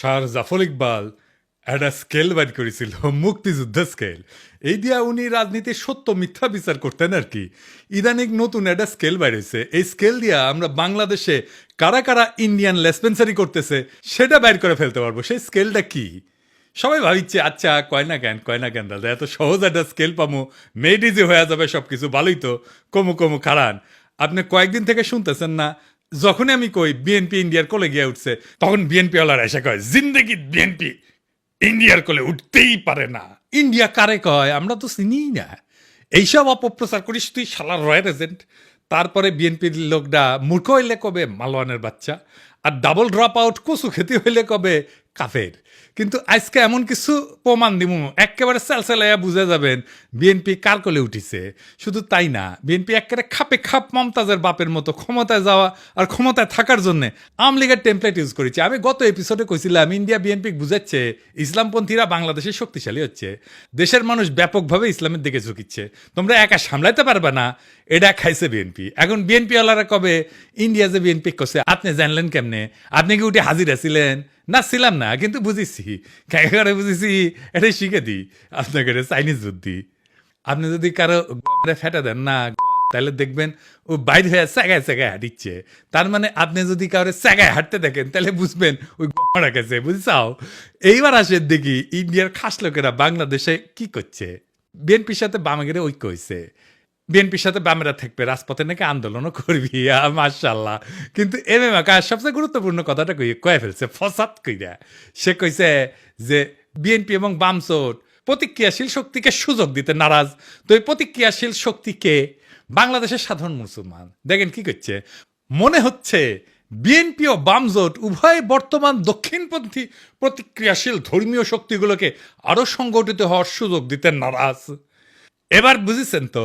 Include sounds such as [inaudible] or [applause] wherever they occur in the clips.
Sir Zafar Iqbal একটা scale বাইর করেছিল, মুক্তিযুদ্ধ স্কেল এই দিয়া উনি রাজনীতির সত্য মিথ্যা বিচার করতেন আর কি। ইদানিক নতুন একটা স্কেল বাইর হয়েছে এই স্কেল দিয়া আমরা বাংলাদেশে কারা কারা ইন্ডিয়ান লেসপেন্সারি করতেছে, সেটা বাইর করে ফেলতে পারব। সেই স্কেলটা কি? সবাই ভাবিচ্ছে আচ্ছা কয় না কেন, কয় না কেন, দাদা, এত সহজ একটা স্কেল পামো। মেড ইজি হয়ে যাবে সব কিছু ভালোই তো। কমু কমু খারান আপনি কয়েকদিন থেকে শুনতেছেন না যখনই আমি কই বিএনপি ইন্ডিয়ার কোলে গিয়ে উঠছে, তখন বিএনপি ওয়ালারা এসে কয়, জিন্দগি বিএনপি ইন্ডিয়ার কোলে উঠতেই পারে না। ইন্ডিয়া কারে কয়? আমরা তো চিনিই না। এইসব অপপ্রচার করিস তুই সালার রয়্যাল এজেন্ট তারপরে বিএনপির লোকটা মূর্খ হইলে কবে মালওয়ানের বাচ্চা? আর ডাবল ড্রপ আউট কচু খেতে হইলে কবে? কাফের। কিন্তু আজকে এমন কিছু প্রমাণ দিব একেবারে সেলসেলাইয়া বুঝে যাবেন বিএনপি কার কোলে উঠিছে। শুধু তাই না বিএনপি একেবারে খাপে খাপ মমতাজের বাপের মতো ক্ষমতায় যাওয়া আর ক্ষমতায় থাকার জন্য আওয়ামী লীগের টেমপ্লেট ইউজ করেছে। আমি গত এপিসোডে কইছিলাম ইন্ডিয়া বিএনপি বুঝাচ্ছে, ইসলামপন্থীরা বাংলাদেশে শক্তিশালী হচ্ছে। দেশের মানুষ ব্যাপকভাবে ইসলামের দিকে ঝুঁকিচ্ছে। তোমরা একা সামলাইতে পারবে না, এটা খাইছে বিএনপি এখন বিএনপি ওয়ালারা কবে ইন্ডিয়া যে বিএনপি করছে, আপনি জানলেন কেমনে? আপনি কি উঠে হাজিরা ছিলেন না, ছিলাম না, কিন্তু বুঝেছি করে বুঝেছি এটাই শিখে দিই আপনাকে চাইনিজ বুদ্ধি আপনি যদি কারও ফেটে দেন, না তাহলে দেখবেন ও বাইরে হয়ে স্যাগায় স্যাগায় হাঁটিচ্ছে। তার মানে আপনি যদি কারও স্যাগায় হাঁটতে দেখেন, তাহলে বুঝবেন ওই গড়া গেছে বুঝছাও? এইবার আসেন দেখি, ইন্ডিয়ার খাস লোকেরা বাংলাদেশে কি করছে? বিএনপির সাথে বামেগের ঐক্য হয়েছে বিএনপির সাথে বামেরা থাকবে, রাজপথে নাকি আন্দোলনও করবি মার্শাল্লাহ কিন্তু এম এম আকাশ সবচেয়ে গুরুত্বপূর্ণ কথাটা কই, কয়ে ফেলছে, ফসাদ কইরা। সে কইছে যে, বিএনপি এবং বামসোট প্রতিক্রিয়াশীল শক্তিকে সুযোগ দিতে নারাজ। তো এই প্রতিক্রিয়াশীল শক্তিকে বাংলাদেশের সাধারণ মুসলমান, দেখেন কি করছে। মনে হচ্ছে বিএনপি ও বামজোট উভয় বর্তমান দক্ষিণপন্থী প্রতিক্রিয়াশীল ধর্মীয় শক্তিগুলোকে আরও সংগঠিত হওয়ার সুযোগ দিতে নারাজ। এবার বুঝেছেন তো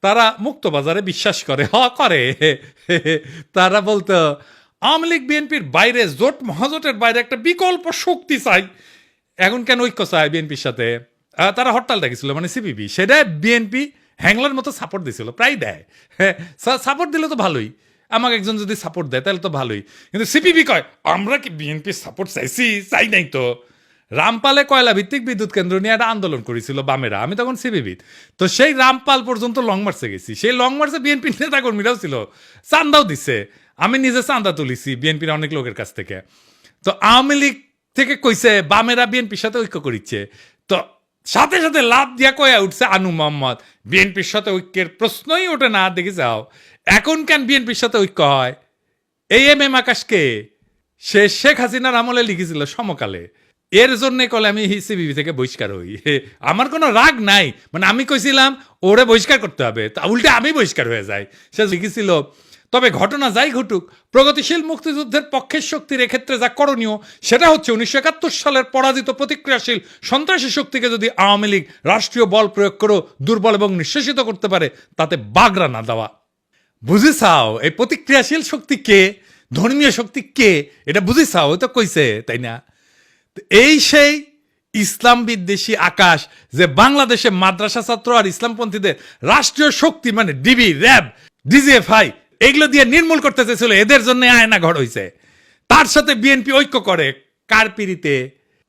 তারা মুক্ত বাজারে বিশ্বাস করে। হ, করে। [laughs] তারা বলতো, আওয়ামী লীগ, বিএনপির বাইরে জোট, মহাজোটের বাইরে একটা বিকল্প শক্তি চাই। এখন কেন ঐক্য চায় বিএনপির সাথে? তারা হরতাল ডাকিছিল মানে সিপিবি। সেটা বিএনপি হ্যাংলার মতো সাপোর্ট দিছিল, প্রায় দেয়। হ্যাঁ সাপোর্ট দিলে তো ভালোই। আমাকে একজন যদি সাপোর্ট দেয়, তাহলে তো ভালোই। কিন্তু সিপিবি কয়, আমরা কি বিএনপি সাপোর্ট চাইছি? চাই নাই তো। রামপালে কয়লা ভিত্তিক বিদ্যুৎ কেন্দ্র নিয়ে একটা আন্দোলন করেছিল বামেরা। আমি তখন সিবিবিদ তো সেই রামপাল পর্যন্ত লং মার্চে গেছি। সেই লং মার্চে বিএনপি নেতা কর্মীরাও ছিল। চান্দাও দিছে। আমি নিজে চান্দা তুলিছি বিএনপির অনেক লোকের কাছ থেকে। তো আওয়ামী লীগ থেকে কইছে, বামেরা বিএনপির সাথে ঐক্য করিচ্ছে। তো সাথে সাথে লাভ দিয়া কয়া উঠছে আনু মোহাম্মদ। বিএনপির সাথে ঐক্যের প্রশ্নই ওঠে না, দেখি যাও। এখন কেন বিএনপির সাথে ঐক্য হয়? এই এম এম আকাশকে সে শেখ হাসিনার আমলে লিখেছিল সমকালে। এর জন্য কলে আমি সিবিবি থেকে বহিষ্কার হই। [laughs] আমার কোনো রাগ নাই। মানে আমি কইছিলাম, ওরে বহিষ্কার করতে হবে। তা উল্টে আমি বহিষ্কার হয়ে যাই। সে লিখেছিল, তবে ঘটনা যাই ঘটুক, প্রগতিশীল মুক্তিযুদ্ধের পক্ষের শক্তির এক্ষেত্রে যা করণীয়, সেটা হচ্ছে উনিশশো একাত্তর সালের পরাজিত প্রতিক্রিয়াশীল সন্ত্রাসী শক্তিকে যদি আওয়ামী লীগ রাষ্ট্রীয় বল প্রয়োগ করেও দুর্বল এবং নিঃশেষিত করতে পারে, তাতে বাগড়া না দেওয়া। বুঝিছাও এই প্রতিক্রিয়াশীল শক্তি কে? ধর্মীয় শক্তি কে? এটা বুঝিছাও ওই তো কইছে, তাই না? এই সেই ইসলাম বিদ্বেষী আকাশ যে বাংলাদেশে মাদ্রাসা ছাত্র আর ইসলামপন্থীদের রাষ্ট্রীয় শক্তি মানে ডিবি, র্যাব, ডিজিএফআই, এগুলো দিয়ে নির্মূল করতে চেয়েছিল, এদের জন্য আয়না ঘর হইছে। তার সাথে বিএনপি ঐক্য করে, কার পিড়িতে?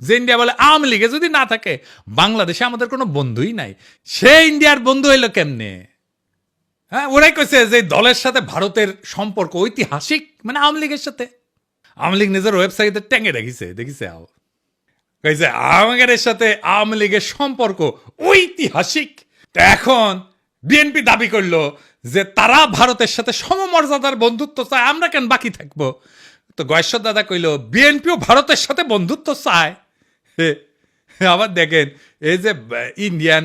যে ইন্ডিয়া বলে আওয়ামী লীগে যদি না থাকে, বাংলাদেশে আমাদের কোনো বন্ধুই নাই। সে ইন্ডিয়ার বন্ধু হইল কেমনে? হ্যাঁ ওরাই কইছে যে দলের সাথে ভারতের সম্পর্ক ঐতিহাসিক মানে আওয়ামী লীগের সাথে। আওয়ামী লীগ নিজের ওয়েবসাইটে ট্যাঙ্গে রেখেছে দেখিছে আও। কইছে আমাদের সাথে আওয়ামী লীগের সম্পর্ক ঐতিহাসিক। এখন বিএনপি দাবি করল যে তারা ভারতের সাথে সমমর্যাদার বন্ধুত্ব চায় আমরা কেন বাকি থাকব? তো গয়েশ্বর দাদা কইলো বিএনপিও ভারতের সাথে বন্ধুত্ব চায়। হে, [laughs] আবার দেখেন এই যে ইন্ডিয়ান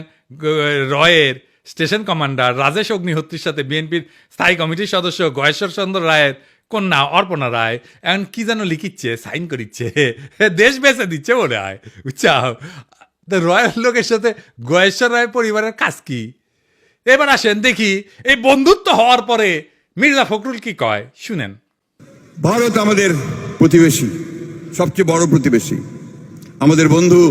রয়ের স্টেশন কমান্ডার রাজেশ অগ্নিহোত্রীর সাথে বিএনপির স্থায়ী কমিটির সদস্য গয়েশ্বর চন্দ্র রায়ের কন্যা অর্পণা রায় এখন কি যেন লিখিচ্ছে, সাইন করিচ্ছে, দেশ বেঁচে দিচ্ছে মনে হয়। বুঝছাও? তো রয়্যাল লোকের সাথে গয়েশ্বর রায় পরিবারের কাজ কি? এবার আসেন, দেখি, এই বন্ধুত্ব হওয়ার পরে মির্জা ফখরুল কি কয়? শুনেন। ভারত আমাদের প্রতিবেশী, সবচেয়ে বড় প্রতিবেশী। আমাদের বন্ধু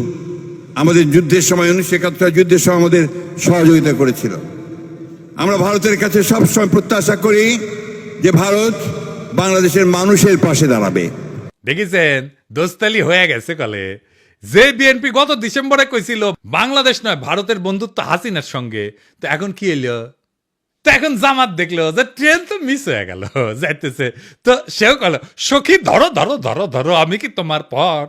আমাদের যুদ্ধের সময়, উনিশশো একাত্তর যুদ্ধের সময় আমাদের সহযোগিতা করেছিল। আমরা ভারতের কাছে সবসময় প্রত্যাশা করি যে ভারত বাংলাদেশের মানুষের পাশে দাঁড়াবে। দেখেছেন? দোস্তালি হয়ে গেছে কলে। যে বিএনপি গত ডিসেম্বরে কইছিল, বাংলাদেশ নয়, ভারতের বন্ধুত্ব হাসিনার সঙ্গে। তো এখন কি এলো তো এখন জামাত দেখল যে ট্রেন তো মিস হয়ে গেল, যাইতেছে। তো সেও কল সখী, ধরো ধরো ধরো ধরো, আমি কি তোমার পর?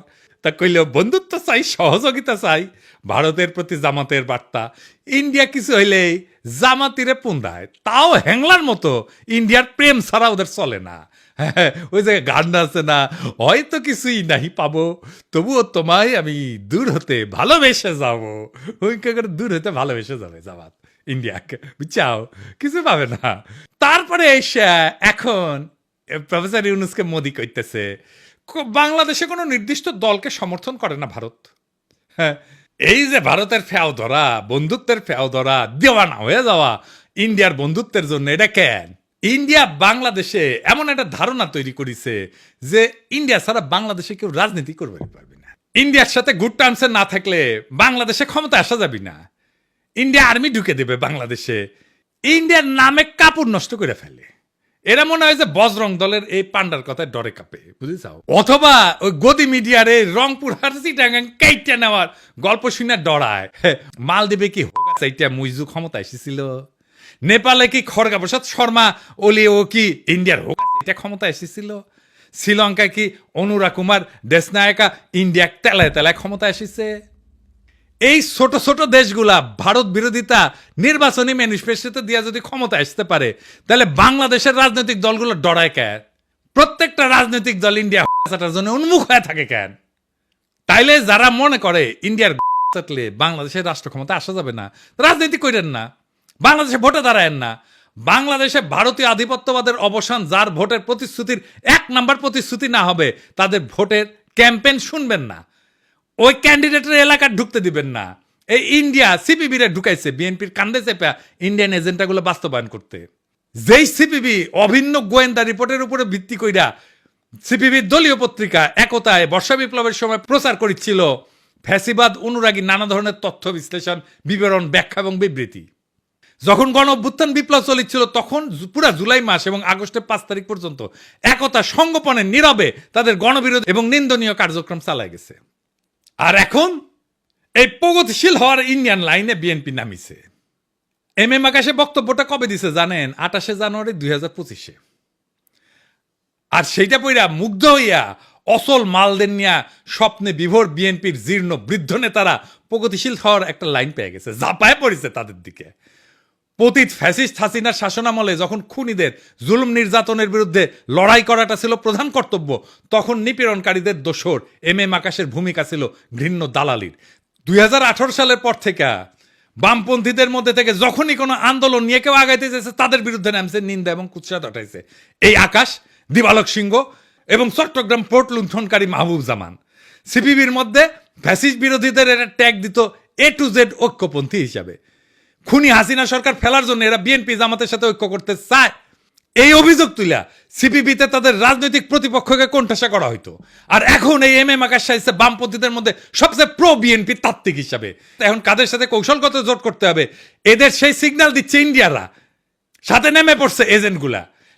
তা কইল, বন্ধুত্ব চাই, সহযোগিতা চাই, ভারতের প্রতি জামাতের বার্তা। ইন্ডিয়া কিছু হইলেই জামাতিরে পুন্দায় তাও হ্যাংলার মতো ইন্ডিয়ার প্রেম ছাড়া ওদের চলে না। হ্যাঁ, ওই যে গান আছে না হয়তো কিছুই নাহি পাবো তবুও তোমায় আমি দূর হতে ভালোবেসে যাব। ওই করে দূর হতে ভালোবেসে যাবে জামাত ইন্ডিয়াকে বুঝছাও? কিছু পাবে না। তারপরে এসে এখন প্রফেসর ইউনুসকে মোদি কইতেছে ক- বাংলাদেশে কোনো নির্দিষ্ট দলকে সমর্থন করে না ভারত। হ্যাঁ এই যে ভারতের ফেও ধরা, বন্ধুত্বের ফেও ধরা, দেওয়ানা হয়ে যাওয়া, ইন্ডিয়ার বন্ধুত্বের জন্য এটা কেন? ইন্ডিয়া বাংলাদেশে এমন একটা ধারণা তৈরি করেছে যে ইন্ডিয়া ছাড়া বাংলাদেশে কেউ রাজনীতি করবে পারবে না। ইন্ডিয়ার সাথে গুড টার্মসে না থাকলে বাংলাদেশে ক্ষমতা আসা যাবে না। ইন্ডিয়া আর্মি ঢুকে দেবে বাংলাদেশে। ইন্ডিয়ার নামে কাপড় নষ্ট করে ফেলে। এরা মনে হয় যে বজরং দলের এই পান্ডার কথায় ডরে কাঁপে, বুঝেছাও? অথবা ওই গদি মিডিয়ারে রংপুর হারসি কেইটা নেওয়ার গল্প শুনে ডরায়। মালদ্বীপে কি হোক সেইটা মুইজু ক্ষমতা এসেছিল। নেপালে কি খড়গা প্রসাদ শর্মা, ওলি ও কি ইন্ডিয়ার হোক এটা ক্ষমতা এসেছিল। শ্রীলঙ্কায় কি অনুরা কুমার দেশনায়কা ইন্ডিয়া তেলায় তেলায় ক্ষমতা এসেছে। এই ছোট ছোট দেশগুলা ভারত বিরোধিতা নির্বাচনী ম্যানিফেস্টোতে দিয়া যদি ক্ষমতা আসতে পারে, তাহলে বাংলাদেশের রাজনৈতিক দলগুলো ডরায় কেন প্রত্যেকটা রাজনৈতিক দল ইন্ডিয়াটার জন্য উন্মুখ হয়ে থাকে কেন তাইলে যারা মনে করে ইন্ডিয়ার চাটলে বাংলাদেশের রাষ্ট্র ক্ষমতা আসা যাবে না, রাজনীতি করেন না, বাংলাদেশে ভোটে দাঁড়ায়েন না, বাংলাদেশে ভারতীয় আধিপত্যবাদের অবসান যার ভোটের প্রতিশ্রুতির এক নাম্বার প্রতিশ্রুতি না হবে, তাদের ভোটের ক্যাম্পেন শুনবেন না। ওই ক্যান্ডিডেটের এলাকা ঢুকতে দিবেন না। এই ইন্ডিয়া সিপিবি রে ঢুকাইছে বিএনপির কান্দে চেপা ইন্ডিয়ান এজেন্ডাগুলো বাস্তবায়ন করতে। যেই সিপিবি অভিন্ন গোয়েন্দা রিপোর্টের উপরে ভিত্তি কইরা সিপিবির দলীয় পত্রিকা একতায় বর্ষা বিপ্লবের সময় প্রচার করেছিল ফ্যাসিবাদ, অনুরাগী, নানা ধরনের তথ্য বিশ্লেষণ, বিবরণ, ব্যাখ্যা এবং বিবৃতি। যখন গণ অভ্যুত্থান বিপ্লব চলেছিল তখন পুরা জুলাই মাস এবং আগস্টের পাঁচ তারিখ পর্যন্ত একতা সংগোপনে নীরবে তাদের গণবিরোধ এবং নিন্দনীয় কার্যক্রম চালায় গেছে। আর এখন এই প্রগতিশীল হওয়ার ইন্ডিয়ান লাইনে বিএনপি নামিছে। এম এম আকাশে বক্তব্যটা কবে দিছে জানেন? আঠাশে জানুয়ারি দুই হাজার পঁচিশে। আর সেইটা পইরা মুগ্ধ হইয়া অসল মালদের নিয়া স্বপ্নে বিভোর বিএনপির জীর্ণ বৃদ্ধ নেতারা প্রগতিশীল হওয়ার একটা লাইন পেয়ে গেছে। জাপায় পড়েছে তাদের দিকে। পতিত ফ্যাসিস্ট হাসিনার শাসনামলে যখন খুনিদের জুলুম নির্যাতনের বিরুদ্ধে লড়াই করাটা ছিল প্রধান কর্তব্য, তখন নিপীড়নকারীদের দোসর এম এম আকাশের ভূমিকা ছিল ঘৃণ্য দালালির। দুই সালের পর থেকে বামপন্থীদের মধ্যে থেকে যখনই কোনো আন্দোলন নিয়ে কেউ আগাইতে চেয়েছে তাদের বিরুদ্ধে নামছে নিন্দা এবং কুৎসা দটাইছে এই আকাশ, দিবালক সিংহ এবং চট্টগ্রাম পোর্ট লুণ্ঠনকারী মাহবুব জামান সিপিবির মধ্যে ফ্যাসিস্ট বিরোধীদের এরা ট্যাগ দিত এ টু জেড ঐক্যপন্থী হিসাবে। খুনি হাসিনা সরকার ফেলার জন্য এরা বিএনপি জামাতের সাথে ঐক্য করতে চায়। এই অভিযোগ তুলা সিপিবিতে তাদের রাজনৈতিক প্রতিপক্ষকে কোণঠাসা করা হইতো। আর এখন এই এম এম আকাশ সাহিসে বামপন্থীদের মধ্যে সবচেয়ে প্রো বিএনপি তাত্ত্বিক হিসাবে। এখন কাদের সাথে কৌশলগত জোট করতে হবে? এদের সেই সিগন্যাল দিচ্ছে ইন্ডিয়ারা। সাথে নেমে পড়ছে এজেন্টগুলা।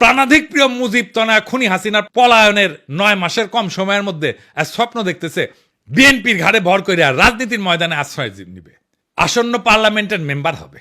প্রাণাধিক প্রিয় মুজিব তনা খুনি হাসিনার পলায়নের নয় মাসের কম সময়ের মধ্যে স্বপ্ন দেখতেছে, বিএনপির ঘাড়ে ভর করে রাজনীতির ময়দানে আশ্রয় নিবে। আসন্ন পার্লামেন্টের মেম্বার হবে।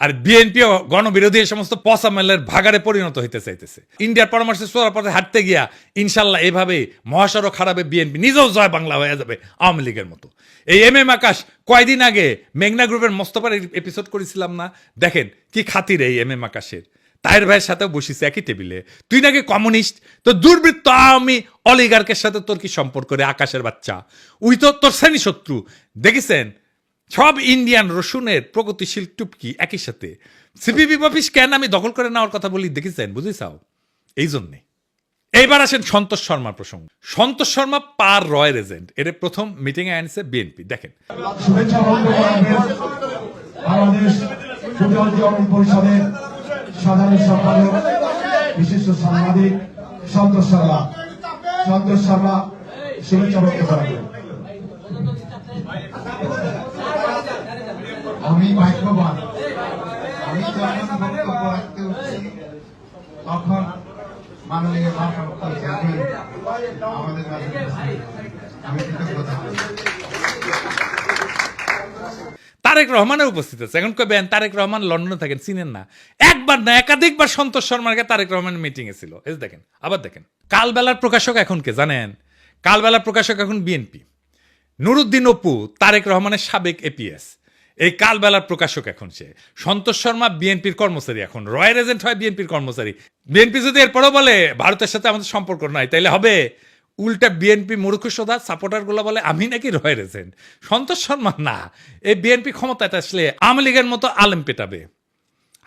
আর বিএনপিও গণবিরোধী এই সমস্ত পসামেলের ভাগারে পরিণত হইতে চাইতেছে। ইন্ডিয়ার পরামর্শে চোরার পথে হাঁটতে গিয়া ইনশাল্লাহ এভাবে মহাসড়ক খারাপে বিএনপি নিজেও জয় বাংলা হয়ে যাবে আওয়ামী লীগের মতো। এই এম এম আকাশ কয়দিন আগে মেঘনা গ্রুপের মোস্তফার এপিসোড করেছিলাম না? দেখেন কি খাতির এই এম এম আকাশের। তাহের ভাইয়ের সাথেও বসিস একই টেবিলে। তুই নাকি কমিউনিস্ট? তো দুর্বৃত্ত আমি অলিগার্কের সাথে তোর কি সম্পর্ক রে, আকাশের বাচ্চা? উই তো তোর শ্রেণি শত্রু দেখেছেন? সব ইন্ডিয়ান রসুনের প্রগতিশীল টুপকি একই সাথে। সিপিবি অফিস কেন আমি দখল করে নেওয়ার কথা বলি, দেখেছেন? বুঝেছাও এই জন্যে। এইবার আসেন সন্তোষ শর্মার প্রসঙ্গ। সন্তোষ শর্মা পার রয়ের এজেন্ট এর প্রথম মিটিং এ আনছে বিএনপি। দেখেন। বাংলাদেশ সাধারণ সম্পাদক, বিশিষ্ট সাংবাদিক সন্তোষ শর্মা। সন্তোষ শর্মা, শুভেচ্ছা বক্তব্য রাখবেন আমি ভাগ্যবান। আমি যখন বক্তব্য রাখতে উঠছি। তখন মাননীয় আমাদের আমি কৃতজ্ঞতা। তারেক রহমানের উপস্থিত আছে। এখন কবেন তারেক রহমান লন্ডনে থাকেন, চিনেন না। একবার না, একাধিকবার সন্তোষ শর্মাকে তারেক রহমানের মিটিং এ ছিল। এই দেখেন, আবার দেখেন। কালবেলার প্রকাশক এখন কে জানেন? কালবেলার প্রকাশক এখন বিএনপি নুরুদ্দিন অপু, তারেক রহমানের সাবেক এপিএস এই কালবেলার প্রকাশক এখন সে। সন্তোষ শর্মা বিএনপির কর্মচারী এখন। রয়্যাল এজেন্ট হয় বিএনপির কর্মচারী। বিএনপি যদি এরপরও বলে, ভারতের সাথে আমাদের সম্পর্ক নাই, তাইলে হবে? উল্টা বিএনপি মূর্খসদা সাপোর্টারগুলো বলে, আমি নাকি রয়্যাল এজেন্ট? সন্তোষ শর্মা, না এই বিএনপি ক্ষমতায় আসলে আওয়ামী লীগের মতো আলেম পেটাবে।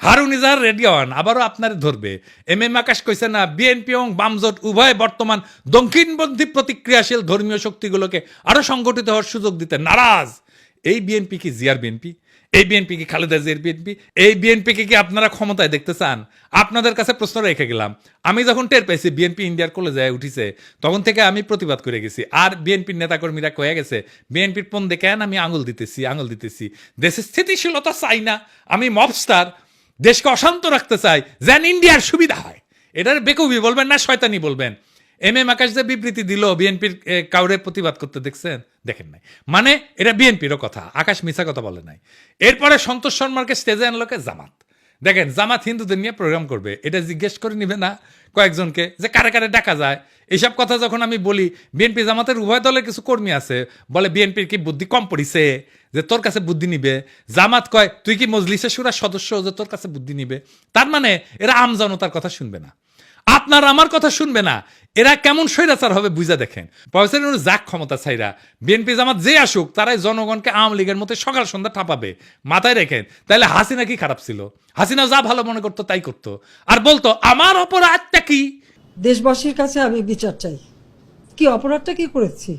হারুন ইজার রেডিয়ন আবারও আপনারে ধরবে। এম এম আকাশ কইছে, না, বিএনপি এবং বামজোট উভয় বর্তমান দক্ষিণপন্থী প্রতিক্রিয়াশীল ধর্মীয় শক্তিগুলোকে আরও সংগঠিত হওয়ার সুযোগ দিতে নারাজ। এই বিএনপি কি জিয়ার বিএনপি? এই বিএনপি কি খালেদা জিয়ার বিএনপি এই বিএনপিকে কি আপনারা ক্ষমতায় দেখতে চান? আপনাদের কাছে প্রশ্ন রেখে গেলাম। আমি যখন টের পেয়েছি বিএনপি ইন্ডিয়ার কোলে যায় উঠিছে, তখন থেকে আমি প্রতিবাদ করে গেছি। আর বিএনপির নেতাকর্মীরা কয়ে গেছে বিএনপির পন কেন আমি আঙুল দিতেছি আঙুল দিতেছি? দেশের স্থিতিশীলতা চাই না। আমি মবস্টার, দেশকে অশান্ত রাখতে চাই, যেন ইন্ডিয়ার সুবিধা হয়। এটার বেকুবি বলবেন না, শয়তানি বলবেন। এম এম আকাশ যে বিবৃতি দিল বিএনপির কাউরে প্রতিবাদ করতে দেখছেন? দেখেন নাই। মানে এটা বিএনপিরও কথা, আকাশ মিছা কথা বলে নাই। এরপরে সন্তোষ শর্মাকে স্টেজে আনলোকে জামাত। দেখেন, জামাত হিন্দুদের নিয়ে প্রোগ্রাম করবে, এটা জিজ্ঞেস করে নিবে না কয়েকজনকে, যে কারে কারে ডাকা যায়। এইসব কথা যখন আমি বলি বিএনপি জামাতের উভয় দলের কিছু কর্মী আছে, বলে বিএনপির কি বুদ্ধি কম পড়িছে, যে তোর কাছে বুদ্ধি নিবে। জামাত কয়, তুই কি মজলিসে সুরার সদস্য যে তোর কাছে বুদ্ধি নিবে? তার মানে এরা আম জনতার কথা শুনবে না। আপনার আমার কথা শুনবে না। এরা কেমন স্বৈরাচার হবে বুঝা দেখেন। প্রফেসর ইউনুস যাক ক্ষমতা ছাইরা বিএনপি জামাত যে আসুক তারাই জনগণকে আওয়ামী লীগের মতো সকাল সন্ধ্যা ঠাপাবে। মাথায় রেখেন তাহলে হাসিনা কি খারাপ ছিল? হাসিনা যা ভালো মনে করতো তাই করতো। আর বলতো আমার অপরাধটা কি? দেশবাসীর কাছে আমি বিচার চাই। কি অপরাধটা কি করেছি?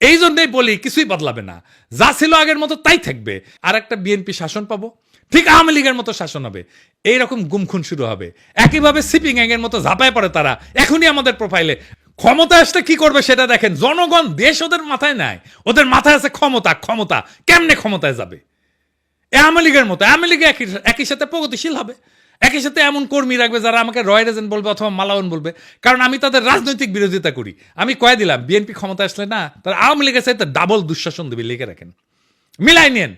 এই জন্যই বলি কিছুই বদলাবে না। যা ছিল আগের মতো তাই থাকবে। আর একটা বিএনপি শাসন পাবো। ঠিক আওয়ামী লীগের মতো শাসন হবে। এইরকম গুমখুন শুরু হবে। একইভাবে সিপিং এর মতো ঝাঁপায় পড়ে তারা। এখনই আমাদের প্রোফাইলে ক্ষমতা আসলে কি করবে সেটা দেখেন। জনগণ দেশ ওদের মাথায় নাই। ওদের মাথায় আছে ক্ষমতা। ক্ষমতা কেমনে ক্ষমতায় যাবে? আওয়ামী লীগের মতো। আওয়ামী লীগ একই সাথে প্রগতিশীল হবে। একই সাথে এমন কর্মী রাখবে যারা আমাকে রয়্যাল এজেন্ট বলবে অথবা মালাওন বলবে। কারণ আমি তাদের রাজনৈতিক বিরোধিতা করি। আমি কয়ে দিলাম, বিএনপি ক্ষমতা আসলে না, তারা আওয়ামী লীগের সাথে ডাবল দুঃশাসন দেবে। লিখে রাখেন। মিলাই নেন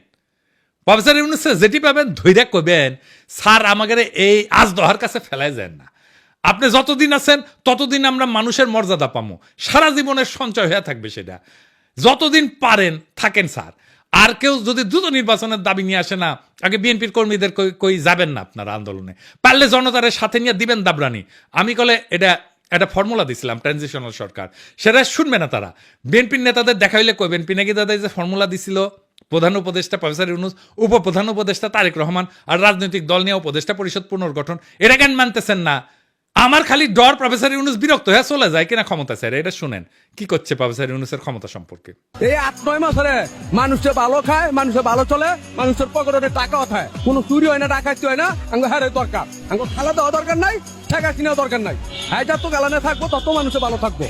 প্রফেসর ইউনুস যেটি পাবেন, ধৈর্য কবেন স্যার আমাদের এই আজ দহার কাছে ফেলাই যান না। আপনি যতদিন আছেন, ততদিন আমরা মানুষের মর্যাদা পামো। সারা জীবনের সঞ্চয় হয়ে থাকবে সেটা। যতদিন পারেন, থাকেন, স্যার। আর কেউ যদি দ্রুত নির্বাচনের দাবি নিয়ে আসে না, আগে বিএনপির কর্মীদের কই- যাবেন না আপনার আন্দোলনে। পারলে জনতারের সাথে নিয়ে দিবেন দাবরানি। আমি কলে এটা একটা ফর্মুলা দিছিলাম ট্রানজিশনাল সরকার। সেটা শুনবে না তারা। বিএনপির নেতাদের দেখা হইলে কই বিএনপি নাকি দাদা যে ফর্মুলা দিছিল প্রধান উপদেষ্টা প্রফেসর ইউনুস, উপপ্রধান উপদেষ্টা তারেক রহমান আর রাজনৈতিক দল নিয়ে উপদেষ্টা পরিষদ পুনর্গঠন, এটা কেন মানতেছেন না? আমার খালি ডর প্রফেসর ইউনুস বিরক্ত হয়ে চলে যায় কিনা ক্ষমতা স্যার এটা শুনেন। কি করছে প্রফেসর ইউনুসের ক্ষমতা সম্পর্কে? এই আট, নয় মাসে মানুষে ভালো খায়, মানুষে ভালো চলে, মানুষের পকেটে টাকা ওঠায়। কোনো চুরি হয় না, ডাকাতি হয় না, আঙ্গ হ্যাঁ দরকার। আঙ্গ খালা দেওয়া দরকার নাই টাকা কিনা দরকার নাই। হ্যাঁ যত গালানে থাকব, তত মানুষে ভালো থাকব।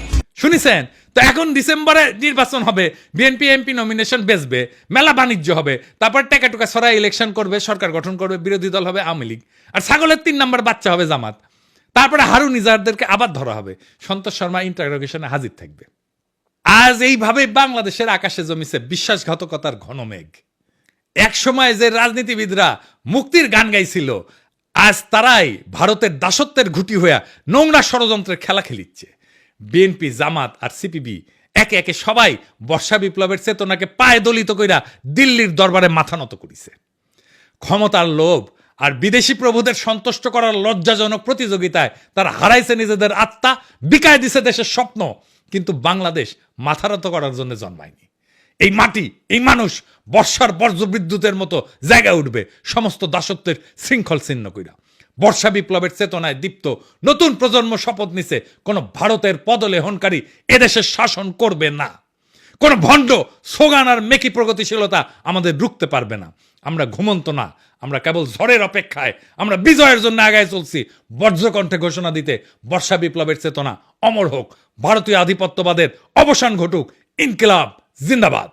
শুনিছেন? তো এখন ডিসেম্বরে নির্বাচন হবে বিএনপি এমপি নমিনেশন বেচবে, মেলা বাণিজ্য হবে, তারপর টেকা টুকা সরাই ইলেকশন করবে, সরকার গঠন করবে, বিরোধী দল হবে আওয়ামী লীগ। আর ছাগলের তিন নম্বর বাচ্চা হবে জামাত। তারপরে হারুন ইজারদেরকে আবার ধরা হবে। সন্তোষ শর্মা ইন্টারোগেশনে হাজির থাকবে। আজ এইভাবে বাংলাদেশের আকাশে জমিছে বিশ্বাসঘাতকতার ঘন মেঘ। এক সময় যে রাজনীতিবিদরা মুক্তির গান গাইছিল, আজ তারাই ভারতের দাসত্বের ঘুটি হইয়া নোংরা ষড়যন্ত্রের খেলা খেলিচ্ছে। বিএনপি, জামাত আর সিপিবি একে একে সবাই বর্ষা বিপ্লবের চেতনাকে পায়ে দলিত কইরা দিল্লির দরবারে মাথা নত করিছে। ক্ষমতার লোভ আর বিদেশি প্রভুদের সন্তুষ্ট করার লজ্জাজনক প্রতিযোগিতায় তারা হারাইছে নিজেদের আত্মা, বিকায় দিছে দেশের স্বপ্ন, কিন্তু বাংলাদেশ মাথারত করার জন্য জন্মায়নি। এই মাটি, এই মানুষ বর্ষার বর্জ্য বিদ্যুতের মতো জায়গায় উঠবে, সমস্ত দাসত্বের শৃঙ্খল ছিন্ন কইরা। বর্ষা বিপ্লবের চেতনায় দীপ্ত নতুন প্রজন্ম শপথ নিছে, কোন ভারতের পদলেহনকারী এদেশের শাসন করবে না। কোন ভণ্ড সোগান আর মেকি প্রগতিশীলতা আমাদের রুখতে পারবে না। আমরা ঘুমন্ত না, আমরা কেবল ঝড়ের অপেক্ষায়, আমরা বিজয়ের জন্য আগায় চলছি। বজ্রকণ্ঠে ঘোষণা দিতে বর্ষা বিপ্লবের চেতনা অমর হোক, ভারতীয় আধিপত্যবাদের অবসান ঘটুক, ইনকিলাব, জিন্দাবাদ।